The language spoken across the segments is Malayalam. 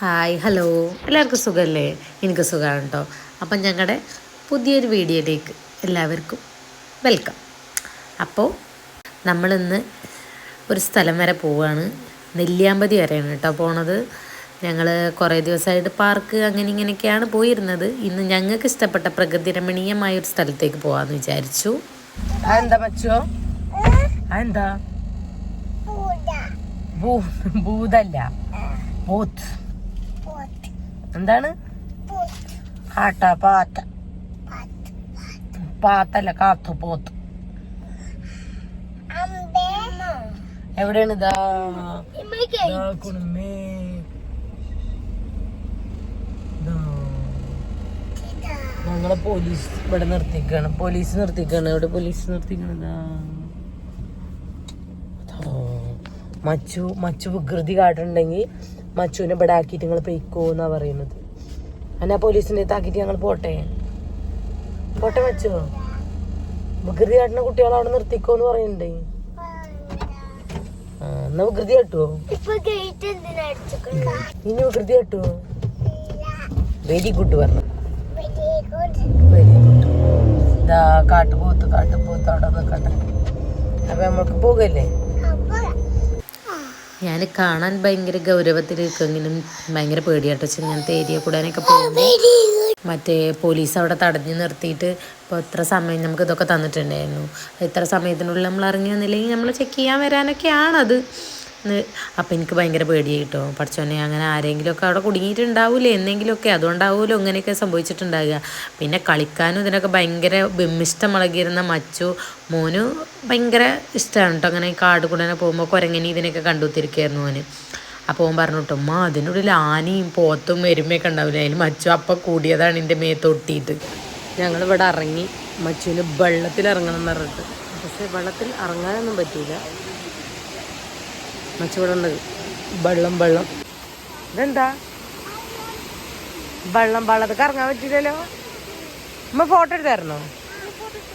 Hi hello. എല്ലാവർക്കും സുഖമല്ലേ എനിക്ക് സുഖമാണ് കേട്ടോ അപ്പം ഞങ്ങളുടെ പുതിയൊരു വീഡിയോയിലേക്ക് എല്ലാവർക്കും വെൽക്കം. അപ്പോൾ നമ്മളിന്ന് ഒരു സ്ഥലം വരെ പോവുകയാണ് നെല്ലിയാമ്പതി വരെയാണ് കേട്ടോ പോണത്. ഞങ്ങൾ കുറേ ദിവസമായിട്ട് പാർക്ക് അങ്ങനെ ഇങ്ങനെയൊക്കെയാണ് പോയിരുന്നത്. ഇന്ന് ഞങ്ങൾക്ക് ഇഷ്ടപ്പെട്ട പ്രകൃതി രമണീയമായ ഒരു സ്ഥലത്തേക്ക് പോകാമെന്ന് വിചാരിച്ചു. അതെന്താ പച്ചോ? അതെന്താ? ഭൂ- ഭൂതല്ല പോത്ത്. എന്താണ്? ആട്ട പാത്ത പാത്തല്ല കാത്തു പോത്ത്. എവിടെയാണ് ഇതാ. ഞങ്ങളെ പോലീസ് ഇവിടെ നിർത്തിക്കാണ്. പോലീസ് നിർത്തിക്കാണ്. ഇവിടെ പോലീസ് നിർത്തിക്കണതാ മച്ചു മച്ചു വികൃതി കാട്ടുണ്ടെങ്കിൽ മച്ചുവിനെ ഇവിടെ ആക്കിയിട്ട് നിങ്ങൾ പെയ്ക്കോ പറയുന്നത്. എന്നാ പോലീസിന്റെ അടുത്താക്കിയിട്ട് ഞങ്ങൾ പോട്ടെ? പോട്ടെ മച്ചു. വികൃതി കാട്ടുന്ന കുട്ടികളെ അവിടെ നിർത്തിക്കോ എന്ന് പറയുന്നുണ്ടേ എന്നാ വികൃതി കേട്ടോ ഇനി വികൃതി കേട്ടോ വെരി ഗുഡ് പറഞ്ഞു. Very good. Very good. ഇതാ കാട്ടുപോത്ത് കാട്ടുപോത്ത് അവിടെ നിൽക്കട്ടെ അപ്പൊ നമ്മൾക്ക് പോകല്ലേ? ഞാൻ കാണാൻ ഭയങ്കര ഗൗരവത്തിലിരിക്കുമെങ്കിലും ഭയങ്കര പേടിയാട്ടോ ഇങ്ങനത്തെ ഏരിയ കൂടാനൊക്കെ പോകുമ്പോൾ മറ്റേ പോലീസ് അവിടെ തടഞ്ഞു നിർത്തിയിട്ട് ഇപ്പോൾ ഇത്ര സമയം നമുക്ക് ഇതൊക്കെ തന്നിട്ടുണ്ടായിരുന്നു. ഇത്ര സമയത്തിനുള്ളിൽ നമ്മൾ ഇറങ്ങി വന്നില്ലെങ്കിൽ നമ്മൾ ചെക്ക് ചെയ്യാൻ വരാനൊക്കെയാണത്. അപ്പം എനിക്ക് ഭയങ്കര പേടിയായി കേട്ടോ. പഠിച്ചോനെ അങ്ങനെ ആരെങ്കിലുമൊക്കെ അവിടെ കുടുങ്ങിയിട്ടുണ്ടാവില്ലേ എന്തെങ്കിലുമൊക്കെ. അതുകൊണ്ടാവുമല്ലോ ഇങ്ങനെയൊക്കെ സംഭവിച്ചിട്ടുണ്ടാകുക പിന്നെ കളിക്കാനും ഇതിനൊക്കെ ഭയങ്കര ബെമ്മിഷ്ടം ഇളകിയിരുന്ന മച്ചു മോന് ഭയങ്കര ഇഷ്ടമാണ് കേട്ടോ. അങ്ങനെ കാട് കൂടെ പോകുമ്പോൾ കുരങ്ങനെ ഇതിനൊക്കെ കണ്ടുത്തിരിക്കുകയായിരുന്നു മോന്. അപ്പോൾ ഓൻ പറഞ്ഞു കേട്ടോ അമ്മ ഉള്ളിൽ ആനയും പോത്തും എരുമയൊക്കെ ഉണ്ടാവില്ല? അതിന് മച്ചു അപ്പം കൂടിയതാണ് എന്റെ ഞങ്ങൾ ഇവിടെ ഇറങ്ങി മച്ചുവിന് വെള്ളത്തിൽ ഇറങ്ങണം എന്ന് പറഞ്ഞിട്ട്. പക്ഷെ വെള്ളത്തിൽ ഇറങ്ങാനൊന്നും പറ്റൂല. മച്ചു ഇവിടെ ഉണ്ട് വെള്ളം വെള്ളം. ഇതെന്താ? വെള്ളം വെള്ളത്തിൽ കറങ്ങാൻ പറ്റില്ലല്ലോ. അമ്മ ഫോട്ടോ എടുത്തായിരുന്നോ?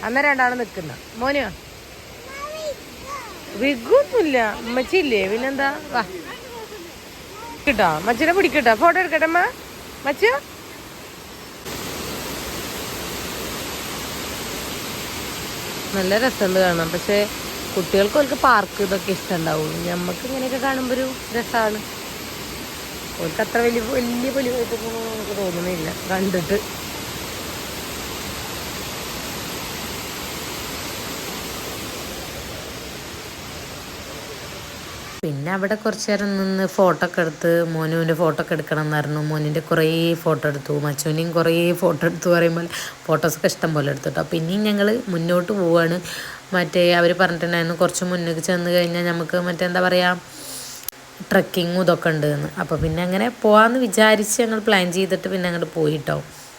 അന്നേരം രണ്ടാളും നിൽക്കുന്ന. മോനെയോ വിഗൊന്നുമില്ല. ഉമ്മച്ചില്ലേ പിന്നെന്താ? വാ. കിട്ടോ? മച്ചിനെ പിടിക്കട്ടോ. ഫോട്ടോ എടുക്കട്ടെ അമ്മ മച്ചു? നല്ല രസമുണ്ട് കാണാം പക്ഷെ കുട്ടികൾക്ക് അവർക്ക് പാർക്ക് ഇതൊക്കെ ഇഷ്ടമുണ്ടാവുള്ളൂ നമുക്ക് ഇങ്ങനെയൊക്കെ കാണുമ്പോൾ ഒരു രസമാണ് അവർക്ക് അത്ര വലിയ വലിയ വലിയതായിട്ടൊന്നും നമുക്ക് തോന്നുന്നില്ല. കണ്ടിട്ട്. പിന്നെ അവിടെ കുറച്ച് നേരം നിന്ന് ഫോട്ടോ ഒക്കെ എടുത്ത് മോനുവിന്റെ ഫോട്ടോ ഒക്കെ എടുക്കണം എന്നായിരുന്നു മോനിന്റെ കുറേ ഫോട്ടോ എടുത്തു. മച്ചുവിനെയും കുറേ ഫോട്ടോ എടുത്തു പറയുമ്പോൾ ഫോട്ടോസൊക്കെ ഇഷ്ടം പോലെ എടുത്തു കേട്ടോ പിന്നെയും ഞങ്ങൾ മുന്നോട്ട് പോവുകയാണ് മറ്റേ അവർ പറഞ്ഞിട്ടുണ്ടായിരുന്നു കുറച്ച് മുന്നേക്ക് ചെന്ന് കഴിഞ്ഞാൽ നമുക്ക് മറ്റേ എന്താ പറയുക ട്രക്കിങ്ങും ഇതൊക്കെ ഉണ്ട് എന്ന്. അപ്പോൾ പിന്നെ അങ്ങനെ പോകാമെന്ന് വിചാരിച്ച് ഞങ്ങൾ പ്ലാൻ ചെയ്തിട്ട് പിന്നെ അങ്ങോട്ട് പോയിട്ടോ.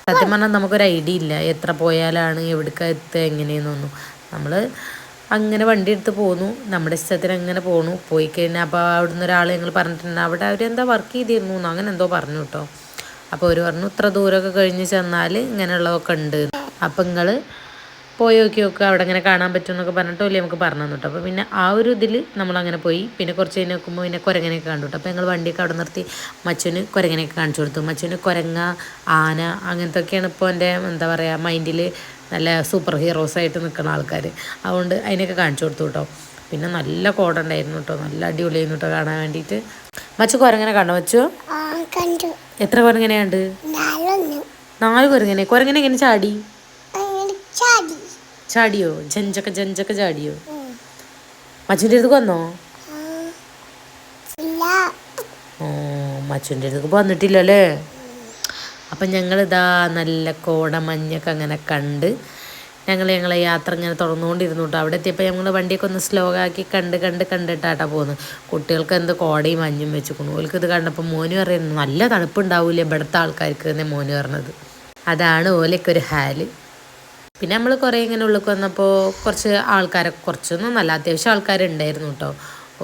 സത്യം പറഞ്ഞാൽ നമുക്കൊരു ഐഡിയ ഇല്ല എത്ര പോയാലാണ് എവിടേക്ക് എത്തുക എങ്ങനെയെന്നൊന്നും നമ്മൾ അങ്ങനെ വണ്ടി എടുത്ത് പോന്നു നമ്മുടെ ഇഷ്ടത്തിന് അങ്ങനെ പോണു പോയി കഴിഞ്ഞാൽ അപ്പോൾ അവിടുന്ന് ഒരാൾ ഞങ്ങൾ പറഞ്ഞിട്ടുണ്ട് അവിടെ അവരെന്താ വർക്ക് ചെയ്തിരുന്നു അങ്ങനെ എന്തോ പറഞ്ഞു കേട്ടോ. അപ്പോൾ അവർ പറഞ്ഞു ഇത്ര ദൂരമൊക്കെ കഴിഞ്ഞ് ചെന്നാൽ ഇങ്ങനെയുള്ളതൊക്കെ ഉണ്ട് അപ്പം നിങ്ങൾ പോയി നോക്കി നോക്കുക അവിടെ അങ്ങനെ കാണാൻ പറ്റുമെന്നൊക്കെ പറഞ്ഞിട്ട് വലിയ നമുക്ക് പറഞ്ഞു തന്നിട്ടോ അപ്പോൾ പിന്നെ ആ ഒരു ഇതിൽ നമ്മളങ്ങനെ പോയി. പിന്നെ കുറച്ച് കഴിഞ്ഞ് നോക്കുമ്പോൾ പിന്നെ കുരങ്ങനെയൊക്കെ കണ്ടു കേട്ടോ. അപ്പോൾ ഞങ്ങൾ വണ്ടിയൊക്കെ അവിടെ നിർത്തി. മച്ചുവിന് കുരങ്ങനെയൊക്കെ കാണിച്ചു കൊടുത്തു. മച്ചുവിന് കുരങ്ങ ആന അങ്ങനത്തെ ഒക്കെയാണ് ഇപ്പോൾ എന്റെ എന്താ പറയുക മൈൻഡിൽ നല്ല സൂപ്പർ ഹീറോസ് ആയിട്ട് നിൽക്കുന്ന ആൾക്കാർ അതുകൊണ്ട് അതിനൊക്കെ കാണിച്ചു കൊടുത്തു കേട്ടോ. പിന്നെ നല്ല കോട ഉണ്ടായിരുന്നു കേട്ടോ. നല്ല അടിപൊളിയായിരുന്നു കേട്ടോ കാണാൻ വേണ്ടിയിട്ട് മച്ചു കുരങ്ങനെ കണ്ടോ മച്ചു? എത്ര കുരങ്ങനെയുണ്ട് നാല് കുരങ്ങനെ കുരങ്ങനെ എങ്ങനെ ചാടി? ചാടി. ചാടിയോ? ജഞ്ചൊക്കെ ജഞ്ചൊക്കെ ചാടിയോ? മച്ചുവിന്റെ അടുത്ത് വന്നോ. അടുത്ത് ഓ മച്ചുവിന്റെ അടുത്തേക്ക് വന്നിട്ടില്ലല്ലേ? അപ്പം ഞങ്ങളിതാ നല്ല കോട മഞ്ഞൊക്കെ അങ്ങനെ കണ്ട് ഞങ്ങൾ ഞങ്ങളെ യാത്ര ഇങ്ങനെ തുറന്നുകൊണ്ടിരുന്നു കേട്ടോ അവിടെ എത്തിയപ്പോൾ ഞങ്ങൾ വണ്ടിയൊക്കെ ഒന്ന് സ്ലോ ആക്കി കണ്ട് കണ്ട് കണ്ടിട്ടാട്ടാ പോകുന്നത് കുട്ടികൾക്ക് എന്ത് കോടയും മഞ്ഞും വെച്ചുക്കുന്നു ഓൽക്ക് ഇത് കണ്ടപ്പോൾ മോന് പറയുന്നു നല്ല തണുപ്പുണ്ടാവില്ല ഇവിടുത്തെ ആൾക്കാർക്ക്? എന്നേ മോന് പറഞ്ഞത്. അതാണ് ഓലൊക്കെ ഒരു ഹാൽ. പിന്നെ നമ്മൾ കുറേ ഇങ്ങനെ ഉള്ളിൽ വന്നപ്പോൾ കുറച്ച് ആൾക്കാരൊക്കെ കുറച്ചൊന്നും നല്ല അത്യാവശ്യം ആൾക്കാരുണ്ടായിരുന്നു കേട്ടോ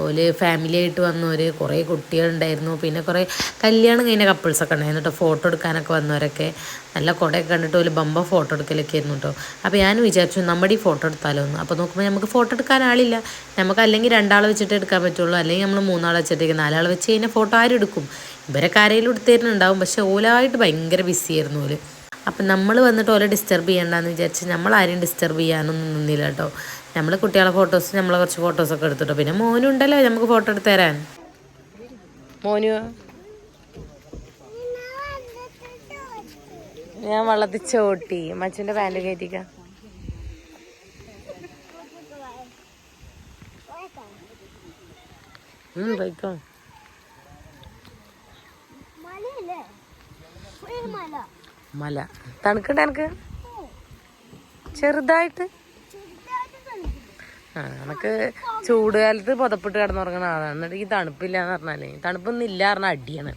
ഓൽ ഫാമിലി ആയിട്ട് വന്നവർ കുറേ കുട്ടികളുണ്ടായിരുന്നു. പിന്നെ കുറേ കല്യാണം കഴിഞ്ഞ കപ്പിൾസൊക്കെ ഉണ്ടായിരുന്നു കേട്ടോ ഫോട്ടോ എടുക്കാനൊക്കെ വന്നവരൊക്കെ. നല്ല കുടയൊക്കെ കണ്ടിട്ട് ഒരു ബമ്പ ഫോട്ടോ എടുക്കലൊക്കെ ആയിരുന്നു കേട്ടോ അപ്പോൾ ഞാൻ വിചാരിച്ചു നമ്മുടെ ഈ ഫോട്ടോ എടുത്താലോ എന്ന്. അപ്പോൾ നോക്കുമ്പോൾ നമുക്ക് ഫോട്ടോ എടുക്കാൻ ആളില്ല. നമുക്ക് അല്ലെങ്കിൽ രണ്ടാളെ വെച്ചിട്ട് എടുക്കാൻ പറ്റുള്ളൂ. അല്ലെങ്കിൽ നമ്മൾ മൂന്നാളെ വെച്ചിട്ട് നാലാളെ വെച്ച് കഴിഞ്ഞാൽ ഫോട്ടോ ആരും എടുക്കും? ഇവരൊക്കെ ആരെങ്കിലും എടുത്തു തരുന്നുണ്ടാവും. പക്ഷേ ഓലായിട്ട് ഭയങ്കര ബിസിയായിരുന്നു ഓൽ. അപ്പം നമ്മൾ വന്നിട്ട് ഓലെ ഡിസ്റ്റർബ് ചെയ്യണ്ടെന്ന് വിചാരിച്ച് നമ്മൾ ആരെയും ഡിസ്റ്റർബ് ചെയ്യാനൊന്നും നിന്നില്ല കേട്ടോ. നമ്മൾ കുട്ടികളെ ഫോട്ടോസ് നമ്മൾ കുറച്ച് ഫോട്ടോസൊക്കെ എടുത്തിട്ടോ പിന്നെ മോനും ഉണ്ടല്ലോ നമുക്ക് ഫോട്ടോ എടുത്ത് തരാൻ. മോനു? ഞാൻ വള്ളത്തിൽ ചോട്ടി. മച്ചന്റെ പാന്റ് കയറ്റിക്ക. ഉം പോയിക്കോ. മലയല്ലേ മല. മല. തണുക്കണ്ട എനക്ക്? ചെറുതായിട്ട്. ആ എനക്ക് ചൂട് കാലത്ത് പുതപ്പിട്ട് കിടന്നുറങ്ങണ ആളാണ് എന്നിട്ട് ഈ തണുപ്പില്ല എന്ന് പറഞ്ഞാലേ തണുപ്പൊന്നും ഇല്ല പറഞ്ഞ അടിയാണ്.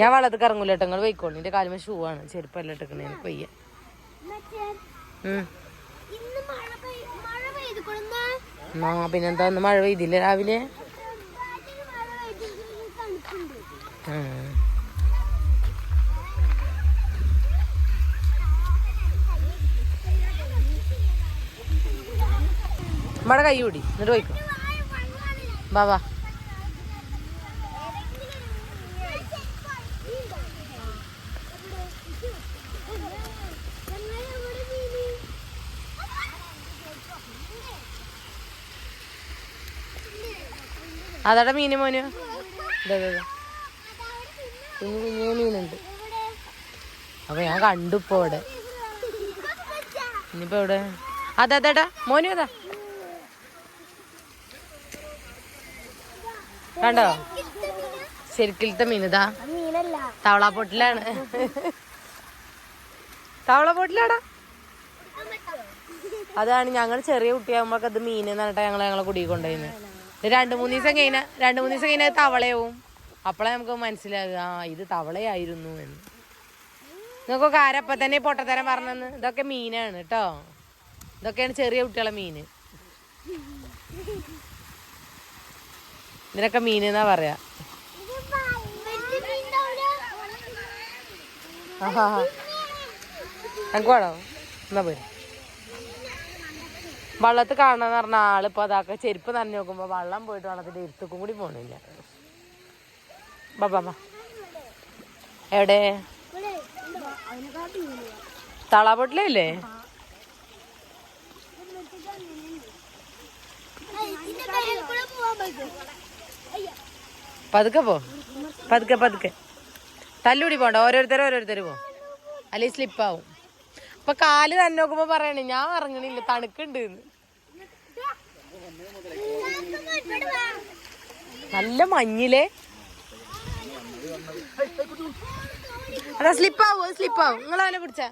ഞാൻ വെള്ളത്തിൽ ഇറങ്ങൂല കേട്ടോ നിങ്ങൾ പോയിക്കോളൂ. എന്റെ കാലുമ ഷൂ ആണ് ചെരുപ്പല്ല ഇട്ടേക്കണേ. എനിക്ക് വയ്യ. ഉം. ഇന്ന് മഴ പെയ് മഴ പെയ്ത് കൊടുന്ന ആ പിന്നെന്താ? മഴ പെയ്തില്ല രാവിലെ മഴ പെയ്ത് തണുപ്പുണ്ട് ഉം. നമ്മടെ കൈ കൂടി. എന്നിട്ട് പോയിക്കോ. വാ അതാടെ മീന് മോനു? ഇതാ. കുഞ്ഞു കുഞ്ഞു മീനുണ്ട് അപ്പൊ ഞാൻ കണ്ടു ഇപ്പൊ ഇവിടെ. ഇനിയിപ്പോ എവിടെ? അതെടാ മോനു അതാ. കണ്ടോ? ശരിക്കിലത്തെ മീനുതാ തവളാപ്പൊട്ടിലാണ്. തവളപ്പൊട്ടിലാടാ. അതാണ് ഞങ്ങൾ ചെറിയ കുട്ടിയാകുമ്പോഴൊക്കെ അത് മീൻ എന്ന് പറഞ്ഞിട്ട് ഞങ്ങൾ ഞങ്ങളെ കുടിയിൽ കൊണ്ടുപോയിരുന്നത്. രണ്ടു മൂന്ന് ദിവസം കഴിഞ്ഞാൽ രണ്ടു മൂന്ന് ദിവസം കഴിഞ്ഞാൽ തവളയാവും. അപ്പോഴേ നമുക്ക് മനസ്സിലാകുക ആ ഇത് തവളയായിരുന്നു എന്ന്. നിങ്ങൾക്കൊക്കെ ആരപ്പം തന്നെ പൊട്ടത്തരം പറഞ്ഞെന്ന്? ഇതൊക്കെ മീനാണ് കേട്ടോ. ഇതൊക്കെയാണ് ചെറിയ കുട്ടികളെ മീന്. ഇതിനൊക്കെ മീൻ എന്നാ പറയാ? ആഹാ. എന്നാ പോയി വള്ളത്ത് കാണാന്ന് പറഞ്ഞ ആളിപ്പോ അതൊക്കെ ചെരുപ്പ് നനഞ്ഞു നോക്കുമ്പോ വള്ളം പോയിട്ട് വള്ളത്തിന്റെ ഇരുത്തക്കും കൂടി പോണില്ല. ബാബാ എവിടെ? തളാപൊട്ടിലല്ലേ? പതുക്കെ പോ. പതുക്കെ പതുക്കെ. തല്ലുടി പോണ്ട. ഓരോരുത്തരും ഓരോരുത്തരും പോ. അല്ലെങ്കിൽ സ്ലിപ്പാവും. ഇപ്പൊ കാൽ തന്നെ നോക്കുമ്പോ പറയണേ ഞാൻ ഇറങ്ങണില്ല തണുക്കുണ്ട് നല്ല മഞ്ഞിലേ? അതാ സ്ലിപ്പാവോ സ്ലിപ്പാവും നിങ്ങൾ അവനെ പിടിച്ച?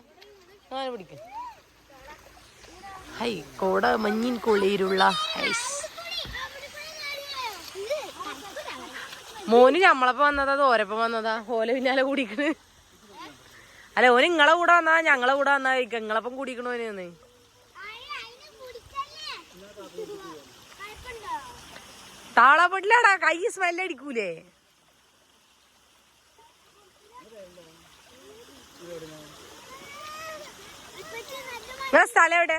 അവനെ പിടിക്ക. ഹൈ കോട മഞ്ഞിൻ കുളിയിലുള്ള ഹൈസ് മോന് ഞമ്മളപ്പം വന്നതാ ഓരപ്പം വന്നതാ? ഓല പിന്നാലെ കൂടിക്കണ്. അല്ല ഓന് ഇങ്ങളെ കൂടെ വന്നാ ഞങ്ങളെ കൂടെ വന്നാ ഇങ്ങളപ്പം കൂടിക്കണോന് താളപ്പെട്ടില്ലാടാ കൈ സ്മെല്ല് നിങ്ങളെ സ്ഥലം എവിടെ?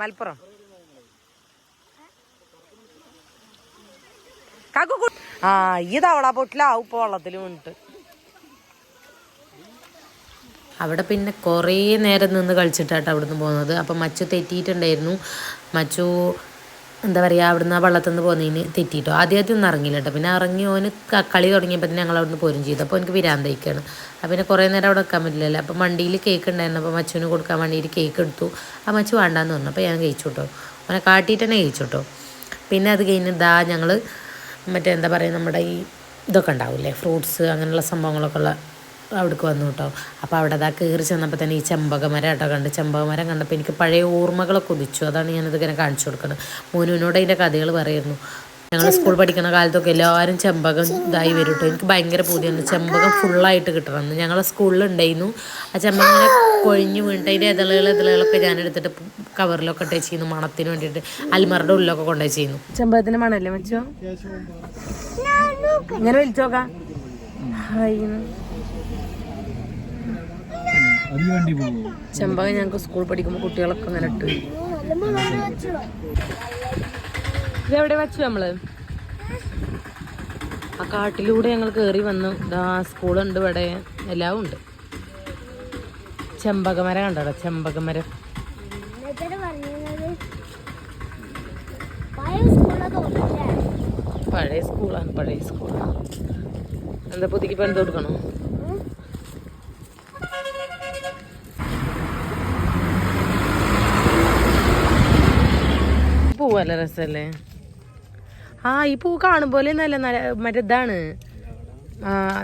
മലപ്പുറം. കാക്കു ആ ഈ തവള പൊട്ടിലാവും ഇപ്പൊ വെള്ളത്തിൽ വീണിട്ട്. അവിടെ പിന്നെ കുറേ നേരം നിന്ന് കളിച്ചിട്ടാട്ടോ അവിടുന്ന് പോകുന്നത്. അപ്പം മച്ചു തെറ്റിയിട്ടുണ്ടായിരുന്നു. മച്ചു എന്താ പറയുക അവിടുന്ന് ആ വെള്ളത്തിൽ നിന്ന് പോകുന്നതിന് തെറ്റിയിട്ടോ ആദ്യമാദ്യം ഒന്നും ഇറങ്ങിയില്ല കേട്ടോ. പിന്നെ ഇറങ്ങി ഓന് കളി തുടങ്ങിയപ്പോൾ തന്നെ ഞങ്ങൾ അവിടുന്ന് പോരും ചെയ്തു. അപ്പോൾ എനിക്ക് വിരാന്തയ്ക്കാണ് അപ്പം പിന്നെ കുറേ നേരം അവിടെ വെക്കാൻ പറ്റില്ലല്ലോ. അപ്പം വണ്ടിയിൽ കേക്ക് ഉണ്ടായിരുന്നു അപ്പോൾ മച്ചുവിന് കൊടുക്കാൻ വേണ്ടിയിട്ട് കേക്ക് എടുത്തു. ആ മച്ചു വേണ്ടാന്ന് പറഞ്ഞു. അപ്പോൾ ഞാൻ കഴിച്ചു കേട്ടോ അവനെ കാട്ടിയിട്ട് തന്നെ കഴിച്ചു കേട്ടോ പിന്നെ അത് കഴിഞ്ഞ് ഇതാ ഞങ്ങൾ മറ്റേ എന്താ പറയുക നമ്മുടെ ഈ ഇതൊക്കെ ഉണ്ടാവില്ലേ ഫ്രൂട്ട്സ് അങ്ങനെയുള്ള സംഭവങ്ങളൊക്കെ ഉള്ള അവിടേക്ക് വന്നു കേട്ടോ. അപ്പോൾ അവിടെ അതാ കയറി ചെന്നപ്പോൾ തന്നെ ഈ ചെമ്പകമരം കേട്ടോ കണ്ട്. ചെമ്പകമരം കണ്ടപ്പോൾ എനിക്ക് പഴയ ഓർമ്മകളൊക്കെ ഉദിച്ചു. അതാണ് ഞാനത് ഇങ്ങനെ കാണിച്ചു കൊടുക്കുന്നത് മോനുവിനോട് അതിന്റെ കഥകൾ പറയുന്നു. ഞങ്ങൾ സ്കൂൾ പഠിക്കുന്ന കാലത്തൊക്കെ എല്ലാവരും ചെമ്പകം ഇതായി വരും കേട്ടോ എനിക്ക് ഭയങ്കര പൂതിയാണ്. ചെമ്പകം ഫുള്ളായിട്ട് കിട്ടണം. എന്ന് ഞങ്ങളെ സ്കൂളിൽ ഉണ്ടായിരുന്നു ആ ചെമ്പകം ഇങ്ങനെ കൊഴിഞ്ഞ് വീണിട്ട് അതിന്റെ ഇതളുകൾ ഇതളുകളൊക്കെ ഞാൻ എടുത്തിട്ട് കവറിലൊക്കെ ഇട്ടേ ചെയ്യുന്നു മണത്തിന് വേണ്ടിയിട്ട് അൽമറുടെ ഉള്ളിലൊക്കെ കൊണ്ടുപോയി ചെയ്യുന്നു ചെമ്പകത്തിന്റെ മണല്ലേ മച്ചോ? ഇങ്ങനെ വലിച്ചോക്കാം ചെമ്പകം ഞങ്ങൾക്ക് സ്കൂൾ പഠിക്കുമ്പോൾ കുട്ടികളൊക്കെ അങ്ങനെ ഇട്ട്. ഇതെവിടെ വെച്ചു നമ്മൾ? ആ കാട്ടിലൂടെ ഞങ്ങൾ കയറി വന്നു. ഇതാ സ്കൂളുണ്ട് ഇവിടെ. എല്ലാം ഉണ്ട്. ചെമ്പകമരം കണ്ടോ ചെമ്പകമരം. പഴയ സ്കൂളാണ് പഴയ സ്കൂളാണ്. എന്താ പുതുക്കി പണിത് കൊടുക്കണോ? പൂവല്ല രസല്ലേ? ആ ഈ പൂ കാണുമ്പോലെ നല്ല നല്ല മറ്റേ ഇതാണ്.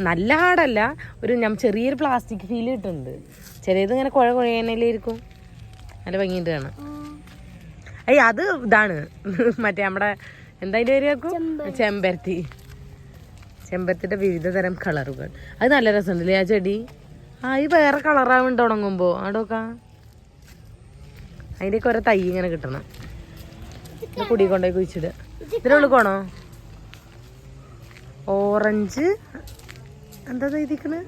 നല്ല ഹാർഡല്ല ഒരു ഞാൻ ചെറിയൊരു പ്ലാസ്റ്റിക് ഫീൽ കിട്ടുന്നുണ്ട് ചെറിയത് ഇങ്ങനെ കുഴ കുഴയനയിലിരിക്കും നല്ല ഭംഗിയുണ്ട് കാണാം അയ്യ അത് ഇതാണ്. മറ്റേ നമ്മുടെ എന്താ അതിന്റെ പേര് ചെമ്പരത്തി. ചെമ്പരത്തിന്റെ വിവിധ തരം കളറുകൾ. അത് നല്ല രസമുണ്ടല്ലേ ആ ചെടി? ആ ഈ വേറെ കളറാവുണ്ട് ഉണങ്ങുമ്പോൾ ആടോക്കാ. അതിന്റെയൊക്കെ ഓരോ തൈ ഇങ്ങനെ കിട്ടണം. കുടി കൊണ്ടുപോയി കുഴിച്ചിട്. ഇതിനുള്ളിൽ ഉളുക്കണോ ഓറഞ്ച്. എന്താ എഴുതിക്കണ്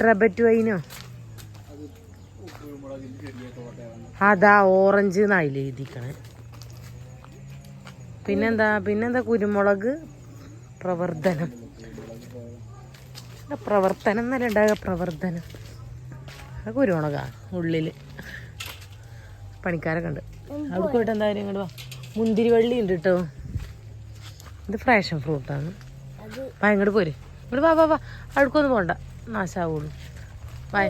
ഡ്രബറ്റ് വൈനോ? അതാ ഓറഞ്ച് എന്നായില്ല എഴുതിക്കണേ പിന്നെന്താ പിന്നെന്താ കുരുമുളക് പ്രവർത്തനം. പ്രവർത്തനം എന്നല്ല ഉണ്ടാകുക പ്രവർത്തനം. അത് കുരുമുളകാ ഉള്ളിൽ. പണിക്കാരൊക്കെ ഉണ്ട്. അവിടെ പോയിട്ട് എന്തായാലും ഇങ്ങോട്ട് വാ. മുന്തിരി വള്ളി ഉണ്ട് കേട്ടോ ഇത് ഫ്രാഷൻ ഫ്രൂട്ടാണ് ഭയങ്കര ഇങ്ങോട്ട് പോര്. ഇങ്ങോട്ട് വാ വാ വാ. അടുക്കൊന്നും പോണ്ട. നാശാവുള്ളൂ. വായ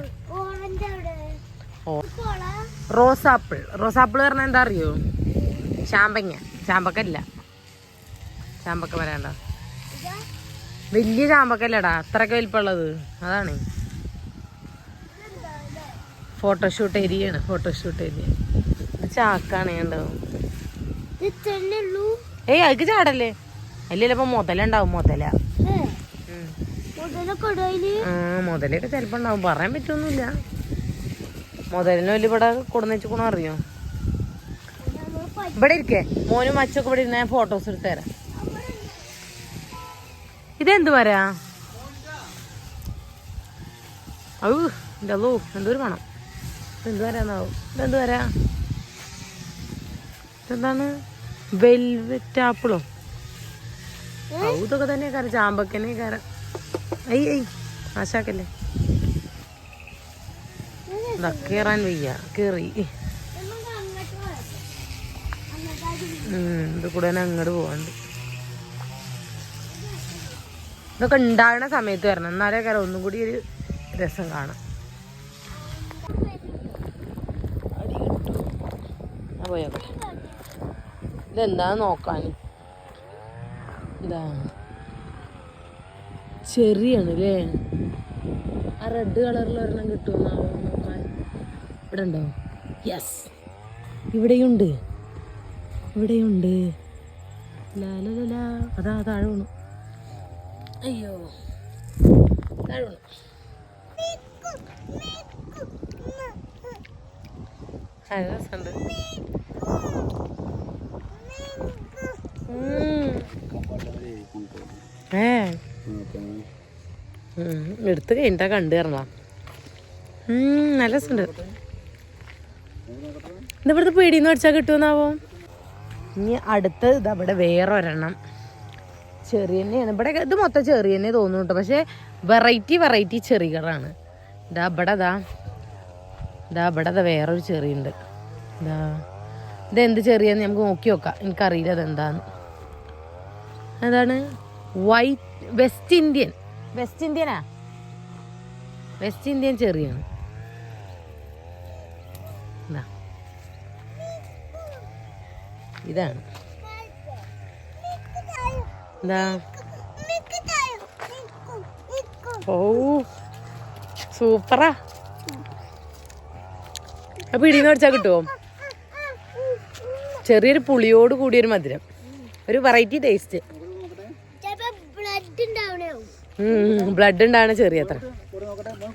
റോസാപ്പിൾ. റോസാപ്പിൾ പറഞ്ഞാൽ എന്താ അറിയോ? ചാമ്പങ്ങ. ചാമ്പക്കല്ല. ചാമ്പക്ക വരാണ്ട വലിയ ചാമ്പക്കല്ലടാ. അത്രക്ക വലിപ്പമുള്ളത്. അതാണ്. ഫോട്ടോഷൂട്ട് ഏരിയയാണ് ഫോട്ടോഷൂട്ട് ഏരിയ ചാക്കാണ് ഉള്ളൂ ഏയ് അതിക്ക് ചാടല്ലേ? അല്ലല്ലോ അപ്പൊ മുതലുണ്ടാവും മുതല. മുതലൊക്കെ ഇടയിൽ ആ മുതലൊക്കെ ചിലപ്പോ ഉണ്ടാവും. പറയാൻ പറ്റൊന്നുമില്ല. മുതലിനെ വലിയ ഇവിടെ കൊടുന്ന് വെച്ചുക്കണോ അറിയോ? ഇവിടെ ഇരിക്കേ. മോനും മച്ചൊക്കെ ഇവിടെ ഇരുന്ന ഫോട്ടോസ് എടുത്തു തരാം. ഇതെന്ത് വരാ ഔ എന്തോ എന്തോ ഒരു വേണം എന്ത് വരാന്നാവും ഇതെന്ത് വരാ ഇതെന്താണ് വെൽവെറ്റ് ആപ്പിളോ ഇതൊക്കെ തന്നെ കാര ചാമ്പക്കനെ കാര ഐ ഐ ആശാക്കല്ലേ? ഇതാ കയറാൻ വയ്യ കയറി ഇത് കൂടെ തന്നെ അങ്ങോട്ട് പോവാണ്ട്. ഇതൊക്കെ ഉണ്ടാകുന്ന സമയത്ത് വരണം. എന്നാലേ കയറാം ഒന്നും കൂടി ഒരു രസം കാണാം. പോയോട്ടെ ഇതെന്താ നോക്കാൻ? ഇതാ ചെറിയാണ് അല്ലേ ആ റെഡ് കളറിൽ ഒരെണ്ണം കിട്ടുമെന്നാവോ നോക്കാൻ? ഇവിടെ ഉണ്ടോ? യെസ് ഇവിടെയുണ്ട്. ഇവിടെയുണ്ട്. ലാലല അതാ താഴെ വീണു. അയ്യോ. താഴെ വീണു. നല്ല രസമുണ്ട്. എടുത്ത് കഴിഞ്ഞിട്ടാ കണ്ടു തരണ നല്ല രസമുണ്ട്. ഇതിവിടുത്തെ പേടിന്ന് പഠിച്ചാൽ കിട്ടുമെന്നാവോ? ഇനി അടുത്ത ഇത് അവിടെ വേറെ ഒരെണ്ണം ചെറിയ തന്നെയാണ് ഇവിടെ ഇത് മൊത്തം ചെറിയ തന്നെ തോന്നുന്നു കേട്ടോ. പക്ഷേ വെറൈറ്റി വെറൈറ്റി ചെറികളാണ്. ഇതാ ഇവിടെ ദാ ഇതാ ഇവിടെ അതാ വേറൊരു ചെറിയുണ്ട്. ഇതാ. ഇതെന്ത് ചെറിയെന്ന് നമുക്ക് നോക്കി നോക്കാം. എനിക്കറിയില്ല അതെന്താന്ന്. അതാണ് വൈറ്റ് വെസ്റ്റ് ഇന്ത്യൻ വെസ്റ്റ് ഇന്ത്യനാ വെസ്റ്റ് ഇന്ത്യൻ ചെറിയാണ്. ഇതാ. ഇതാണ്. എന്താ ഓ സൂപ്പറാ. അപ്പൊ ഇടിന്ന് പഠിച്ചാൽ കിട്ടുമോ ചെറിയൊരു പുളിയോട് കൂടിയൊരു മധുരം. ഒരു വെറൈറ്റി ടേസ്റ്റ് ബ്ലഡ് ഉണ്ടാണ് ചെറിയ അത്ര.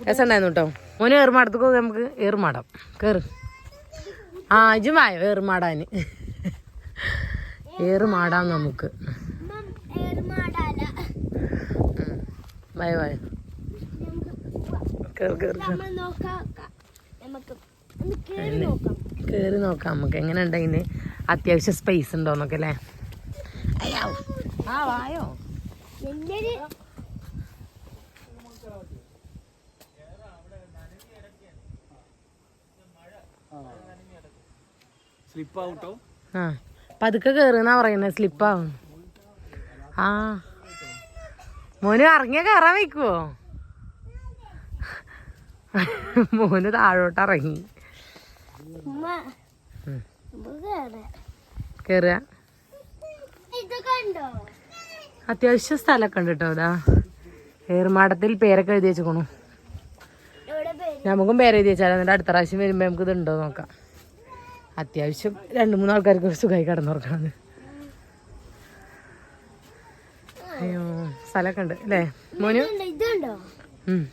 രസമുണ്ടായിരുന്നു കേട്ടോ. മോന് ഏറുമാടത്തേക്ക് പോകാം നമുക്ക്. ഏറുമാടാം. കേറ്. ആ ഇജുമായോ ഏറുമാടാന്. ഏറുമാടാം നമുക്ക്. ബൈ ബൈ കേറ് കേറ് നോക്കാം. നമുക്ക് കേറി നോക്കാം നമുക്ക്. എങ്ങനെ ഉണ്ട് അതിന്? അത്യാവശ്യം സ്പേസ് ഉണ്ടോന്നൊക്കെ അല്ലേ? അയ്യോ. ആ വായോ. സ്ലിപ്പ് ആ പതുക്കെ കേറുന്നാ പറയുന്നത് സ്ലിപ്പാവും. ആ. മോന് ഇറങ്ങിയ കയറാൻ വയ്ക്കുവോ? മോന് താഴോട്ട് ഇറങ്ങി. കേറുക. അത്യാവശ്യം സ്ഥലമൊക്കെ ഉണ്ട് കേട്ടോ ഇതാ. ഏറുമാടത്തിൽ പേരൊക്കെ എഴുതി വെച്ചേക്കണു. നമുക്കും പേര്? എഴുതി വെച്ചാൽ എന്നിട്ട് അടുത്ത പ്രാവശ്യം വരുമ്പോൾ നമുക്ക് ഇത് ഉണ്ടോ നോക്കാം. അത്യാവശ്യം രണ്ട് മൂന്ന് ആൾക്കാർക്ക് സുഖമായി കിടന്നുറക്കാണ് അയ്യോ സ്ഥലമൊക്കെ ഉണ്ട് അല്ലേ? മോനു.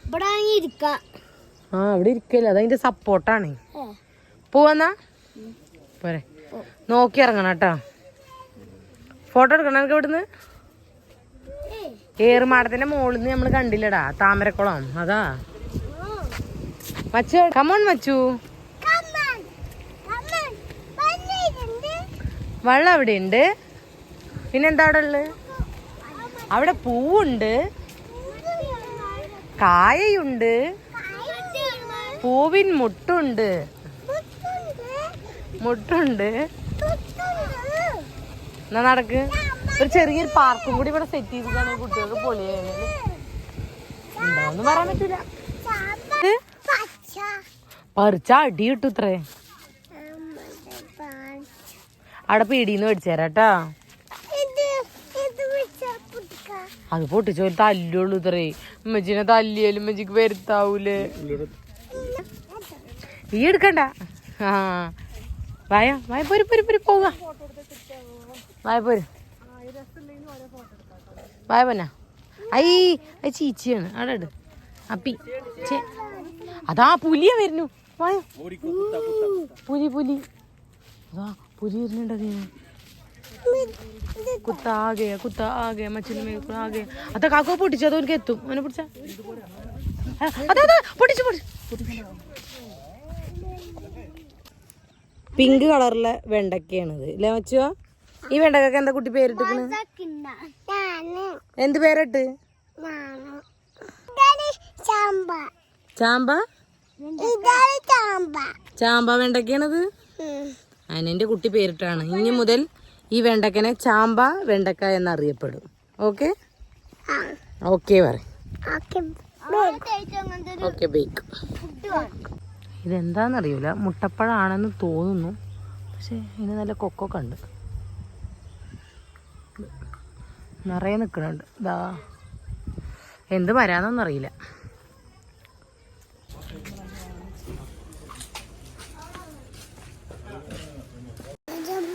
ഇവിടെ ആ അവിടെ ഇരിക്കല്ല. അതതിന്റെ സപ്പോർട്ടാണ്. പോവാന്നാ? പോരെ. നോക്കി ഇറങ്ങണം കേട്ടോ. ഫോട്ടോ എടുക്കണം എനിക്ക് ഇവിടുന്ന്? ഏറുമാടത്തിന്റെ മുകളിൽ നിന്ന് നമ്മൾ കണ്ടില്ലടാ. താമരക്കുളം. അതാ. മച്ചു കമോൺ മച്ചു. വെള്ളം അവിടെ ഉണ്ട് പിന്നെന്താ അവിടെ ഉള്ളത് അവിടെ പൂവുണ്ട്. കായയുണ്ട്. പൂവിൻ മുട്ടുണ്ട്. മുട്ടുണ്ട്. എന്നാ നടക്ക്? ഒരു ചെറിയൊരു പാർക്കും കൂടി ഇവിടെ സെറ്റ് ചെയ്തിട്ടാണ് കുട്ടികൾക്ക് പൊളിയാണ് ഉണ്ടോന്ന് പറയാൻ പറ്റൂല. പറിച്ച അടി കിട്ടു ഇത്രേ അവിടെ പീടിന്ന് മേടിച്ചേരാട്ടാ അത് പൊട്ടിച്ചോ തല്ലുള്ളൂ ഇത്രേ. ഉമ്മച്ചിനെ തല്ലിയാലും ഉമ്മച്ചിക്ക് വരുത്താവൂലേ. ഈ എടുക്കണ്ട. ആ. വായ വായ പോര് പോര് പോര് പോവുക. വായ പോര്. വായ പോന്നാ. ഐ അത് ചീച്ചിയാണ്. അവിടെ ഇട്. അപ്പി ചേ. അതാ പുലിയ വരുന്നു. വായ. പുലി പുലി. അതാ. പുലി വരുന്നുണ്ട് അതിന് കുത്താകെ കുത്താകെ മച്ചിന് ആകെ. അതാ കാക്കോ പൊട്ടിച്ചു അത് അവർക്ക് എത്തും. അവനെ പിടിച്ച. അതെ അതെ പൊട്ടിച്ചു പൊട്ടിച്ചു. പിങ്ക് കളറിലെ വെണ്ടക്കയാണിത്. ഇല്ലേ മച്ചോ ഈ വെണ്ടക്കൊക്കെ എന്താ കുട്ടി പേരിട്ടിക്കണ് എന്ത് പേരിട്ട്? ചാമ്പ. ചാമ്പ? ഇതാണ് ചാമ്പ. ചാമ്പ വെണ്ടക്കയാണത്? അതിനെന്റെ കുട്ടി പേരിട്ടാണ്. ഇനി മുതൽ ഈ വെണ്ടക്കനെ ചാമ്പ വെണ്ടക്ക എന്നറിയപ്പെടും. ഓക്കെ? ഓക്കെ പറയും. ഓക്കെ. ബേക്ക് ഇതെന്താണെന്നറിയില്ല മുട്ടപ്പഴമാണെന്ന് തോന്നുന്നു. പക്ഷെ ഇതിന് നല്ല കൊക്കോ ഉണ്ട്. നിറയെ നിൽക്കുന്നുണ്ട് ഇതാ എന്ത് വരാന്നൊന്നും അറിയില്ല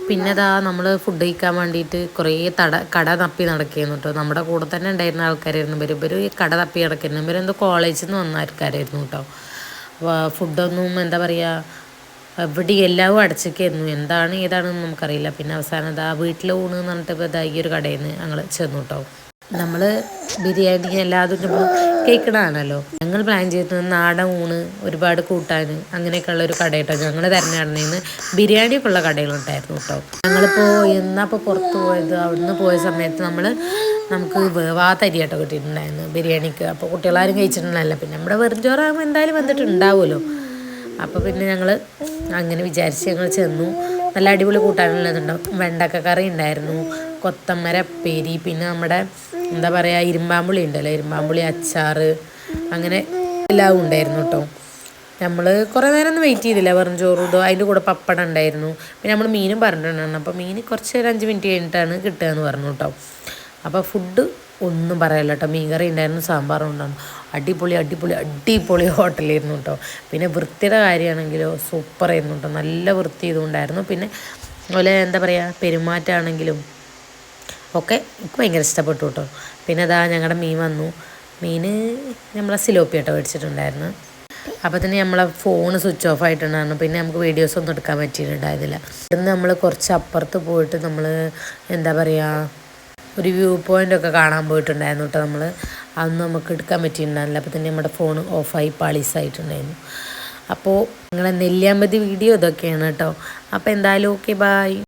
പിന്നെ അതാ നമ്മൾ ഫുഡ് കഴിക്കാൻ വേണ്ടിയിട്ട് കുറേ തട കട തപ്പി നടക്കുന്നു കേട്ടോ നമ്മുടെ കൂടെ തന്നെ ഉണ്ടായിരുന്ന ആൾക്കാരായിരുന്നു ഇവർ ഇവർ ഈ കട തപ്പി നടക്കുന്നു. ഇവരെന്തോ കോളേജിൽ നിന്ന് വന്ന ആൾക്കാരായിരുന്നു കേട്ടോ ഫുഡൊന്നും എന്താ പറയുക എവിടെ എല്ലാവരും അടച്ചൊക്കെയായിരുന്നു എന്താണ് ഏതാണെന്ന് നമുക്കറിയില്ല. പിന്നെ അവസാനം ഇതാ വീട്ടിൽ ഊണ് എന്ന് പറഞ്ഞിട്ട് ഇതാ ഈ ഒരു കടയിൽ നിന്ന് ഞങ്ങൾ ചെന്നു കേട്ടോ നമ്മൾ ബിരിയാണി എല്ലാതും കേൾക്കണതാണല്ലോ ഞങ്ങൾ പ്ലാൻ ചെയ്തത് നാടൻ ഊണ് ഒരുപാട് കൂട്ടാൻ അങ്ങനെയൊക്കെയുള്ള ഒരു കട കേട്ടോ ഞങ്ങൾ ബിരിയാണി ബിരിയാണിയൊക്കെ ഉള്ള കടകളുണ്ടായിരുന്നു കേട്ടോ. ഞങ്ങളിപ്പോൾ എന്നാപ്പോൾ പുറത്ത് പോയത് അവിടുന്ന് പോയ സമയത്ത് നമ്മൾ നമുക്ക് വേവാത്ത കേട്ടോ കിട്ടിയിട്ടുണ്ടായിരുന്നു ബിരിയാണിക്ക്. അപ്പോൾ കുട്ടികളാരും കഴിച്ചിട്ടുണ്ടായില്ല പിന്നെ നമ്മുടെ വെറും ചോറാകുമ്പോൾ എന്തായാലും വന്നിട്ടുണ്ടാവുമല്ലോ. അപ്പോൾ പിന്നെ ഞങ്ങൾ അങ്ങനെ വിചാരിച്ച് ഞങ്ങൾ ചെന്നു. നല്ല അടിപൊളി കൂട്ടാനുള്ളതുണ്ടാവും വെണ്ടക്ക കറി ഉണ്ടായിരുന്നു. കൊത്തമര ഉപ്പേരി പിന്നെ നമ്മുടെ എന്താ പറയുക ഇരുമ്പാമ്പുളി ഉണ്ടല്ലോ. ഇരുമ്പാമ്പുളി അച്ചാർ അങ്ങനെ എല്ലാം ഉണ്ടായിരുന്നു കേട്ടോ നമ്മൾ കുറേ നേരം ഒന്നും വെയിറ്റ് ചെയ്തില്ല. വെറും ചോറും ഇതോ അതിന്റെ കൂടെ പപ്പടം ഉണ്ടായിരുന്നു. പിന്നെ നമ്മൾ മീനും പറഞ്ഞിട്ടുണ്ടായിരുന്നു. അപ്പോൾ മീൻ കുറച്ച് ഒരു അഞ്ച് മിനിറ്റ് കഴിഞ്ഞിട്ടാണ് കിട്ടുക എന്ന് പറഞ്ഞു കേട്ടോ അപ്പോൾ ഫുഡ് ഒന്നും പറയല്ല കേട്ടോ മീൻകറി ഉണ്ടായിരുന്നു സാമ്പാറും ഉണ്ടായിരുന്നു. അടിപൊളി അടിപൊളി അടിപൊളി ഹോട്ടലായിരുന്നു കേട്ടോ പിന്നെ വൃത്തിയുടെ കാര്യമാണെങ്കിലോ സൂപ്പറായിരുന്നു കേട്ടോ നല്ല വൃത്തി ഇതുണ്ടായിരുന്നു പിന്നെ അതുപോലെ എന്താ പറയുക പെരുമാറ്റമാണെങ്കിലും ഒക്കെ എനിക്ക് ഭയങ്കര ഇഷ്ടപ്പെട്ടു കേട്ടോ. പിന്നെ അതാ ഞങ്ങളുടെ മീൻ വന്നു. മീൻ നമ്മളെ സിലോപ്പിയാട്ടോ മേടിച്ചിട്ടുണ്ടായിരുന്നു. അപ്പോൾ തന്നെ നമ്മളെ ഫോൺ സ്വിച്ച് ഓഫ് ആയിട്ടുണ്ടായിരുന്നു. പിന്നെ നമുക്ക് വീഡിയോസ് ഒന്നും എടുക്കാൻ പറ്റിയിട്ടുണ്ടായിരുന്നില്ല. ഇവിടുന്ന് നമ്മൾ കുറച്ച് അപ്പുറത്ത് പോയിട്ട് നമ്മൾ എന്താ പറയുക ഒരു വ്യൂ പോയിന്റ് ഒക്കെ കാണാൻ പോയിട്ടുണ്ടായിരുന്നു കേട്ടോ നമ്മൾ അതൊന്നും നമുക്ക് എടുക്കാൻ പറ്റിയിട്ടുണ്ടായിരുന്നില്ല. അപ്പോൾ തന്നെ നമ്മുടെ ഫോൺ ഓഫായി പാളീസായിട്ടുണ്ടായിരുന്നു. അപ്പോൾ നിങ്ങളെ നെല്ലിയാമ്പതി വീഡിയോ ഇതൊക്കെയാണ് കേട്ടോ. അപ്പോൾ എന്തായാലും ഓക്കെ ബായ്